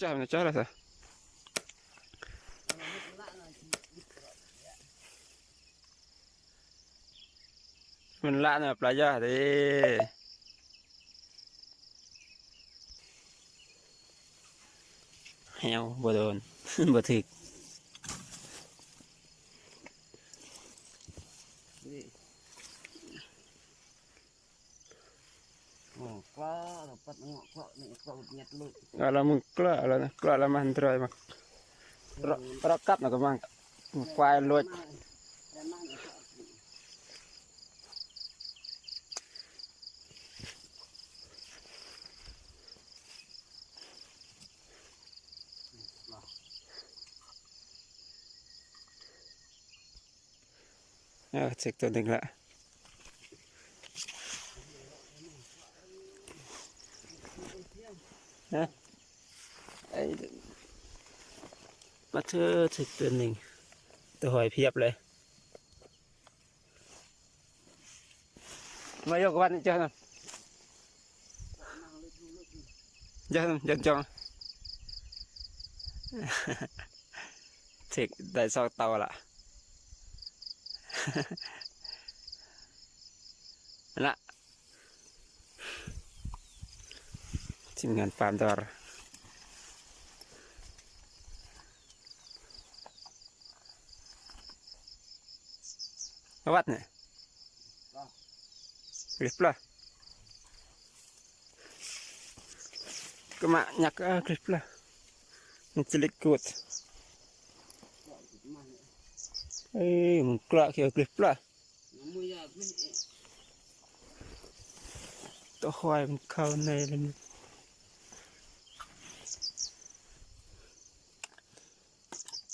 จ้ามันจ้าละสิมันละเนี่ย ปลายาเด้เหี่ยวบ่โดนบ่ถึก Oh, kau dapat nengok kau ni kau punya telur. Kalau มึงกล้าแล้วนะกล้าแล้วมันตรายมักรรกัดนะก็มังควายลวด Memang ni kau. เออเช็คตัวหนึ่งละ นะไอ้มาเธอเช็คตัวหนึ่งตัวหอยเพียบเลยมายกวันเจ้าหน่อยเจ้าหน่อยเจ้าจองเช็คได้สองเตาละนั่นละ ทีมงานฟาร์มดอร์มาวัดเนี่ยเรียบร้อยก็มาหยักเออเรียบร้อยมันจะเล็กกุดเอ้ยมันกล้าเขียวเรียบร้อย Namu ya ni. ตัวควายมันเข้าในเลย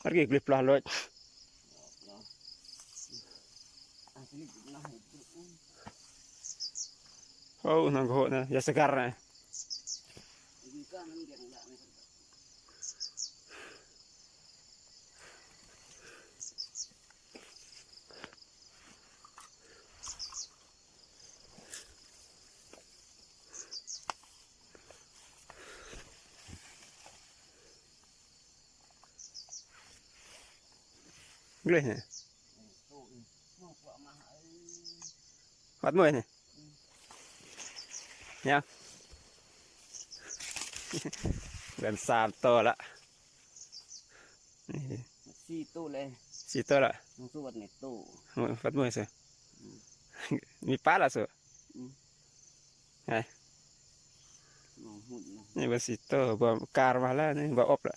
Pergi beli belah lo. Oh, nang na, ya segar na. Eh. เกี่ยวกับปลาลอย Ah, sini nah itu. โอ้นังโหนะอย่าสกัดนะ Ini kan dia enggak ni. เลยเนี่ย Tu. Mau buat mahal. วัดมวยเนี่ยยังเดือนสามตัวละนี่ Si tu le. สี่ตัวละ Nang tu buat ni tu. วัดมวยสิมีปลาละสิ Nang hud nah. นี่ว่าสี่ตัวบ่การมาแล้วนี่บ่อบละ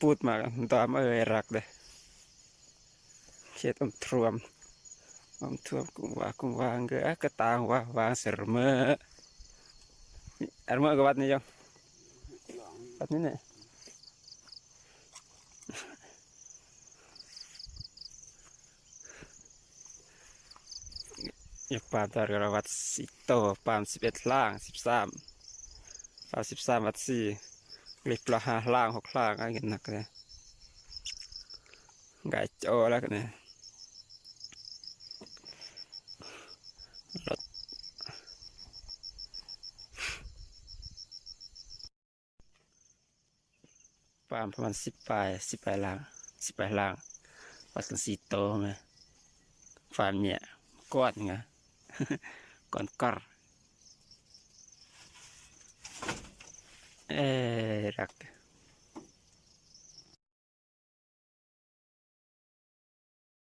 ปูดมากตามเอ้ยรักเลยเขียดอมทรวมอมทรวมกุ้งว่ากุ้งวางเกะกระตางว่าวางเสรเมออันเมื่อกวัดนี้ยังวัดนี้เนี่ยยกปามตารกระวัดสิโตปามสิบเอ็ดล่างสิบสามปามสิบสามวัดสี่ เล็กละห้าล่างหกล่างอะไรกันนักเลยไก่โจแล้วกันเนี่ยรถปามประมาณสิบปลายสิบปลายล่างสิบปลายล่างวัดกันสี่โตไหมฟาร์มเนี่ยก้อนไงก้อนก้อน Eh,